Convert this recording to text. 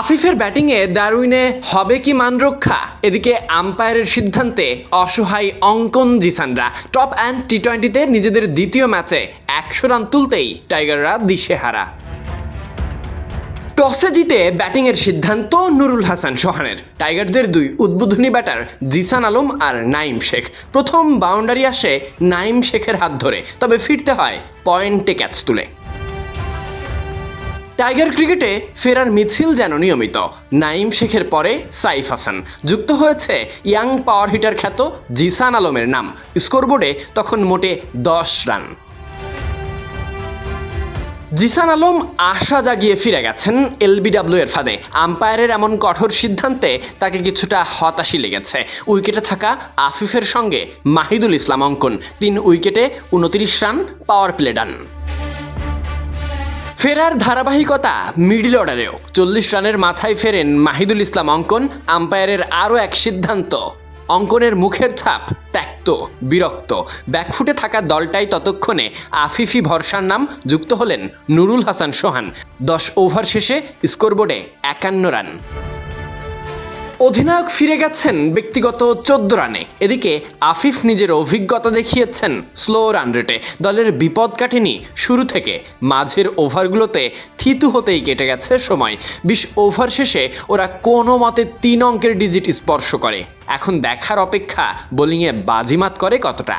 আফিফের ব্যাটিংয়ে ডারউইনে হবে কি মান রক্ষা এদিকে আম্পায়ারের সিদ্ধান্তে অসহায় অঙ্কন জিসানরা। টপ অ্যান্ড টি টোয়েন্টিতে নিজেদের দ্বিতীয় ম্যাচে একশো রান তুলতেই টাইগাররা দিশেহারা। টসে জিতে ব্যাটিংয়ের সিদ্ধান্ত নুরুল হাসান সোহানের। টাইগারদের দুই উদ্বোধনী ব্যাটার জিসান আলম আর নাইম শেখ। প্রথম বাউন্ডারি আসে নাইম শেখের হাত ধরে, তবে ফিরতে হয় পয়েন্টে ক্যাচ তুলে। টাইগার ক্রিকেটে ফেরার মিছিল যেন নিয়মিত। নাইম শেখের পরে সাইফ হাসান। যুক্ত হয়েছে ইয়াং পাওয়ার হিটার খ্যাত জিসান আলমের নাম। স্কোরবোর্ডে তখন মোটে দশ রান। জিসান আলম আশা জাগিয়ে ফিরে গেছেন এলবিডাব্লিউ এর ফাঁদে। আম্পায়ারের এমন কঠোর সিদ্ধান্তে তাকে কিছুটা হতাশি লেগেছে। উইকেটে থাকা আফিফের সঙ্গে মাহিদুল ইসলাম অঙ্কন। তিন উইকেটে উনত্রিশ রান পাওয়ার প্লে ডান। ফেরার ধারাবাহিকতা মিডিল অর্ডারেও। চল্লিশ রানের মাথায় ফেরেন মাহিদুল ইসলাম অঙ্কন, আম্পায়ারের আরও এক সিদ্ধান্ত। অঙ্কনের মুখের ছাপ ত্যাক্ত, বিরক্ত। ব্যাকফুটে থাকা দলটাই ততক্ষণে আফিফি ভরসার নাম যুক্ত হলেন নুরুল হাসান সোহান। দশ ওভার শেষে স্কোরবোর্ডে একান্ন রান। অধিনায়ক ফিরে গেছেন ব্যক্তিগত চোদ্দ রানে। এদিকে আফিফ নিজের অভিজ্ঞতা দেখিয়েছেন স্লো রান রেটে দলের বিপদ কাটেনি শুরু থেকে। মাঝের ওভারগুলোতে থিতু হতেই কেটে গেছে সময়। বিশ ওভার শেষে ওরা কোনো মতে তিন অঙ্কের ডিজিট স্পর্শ করে। এখন দেখার অপেক্ষা বোলিংয়ে বাজিমাত করে কতটা?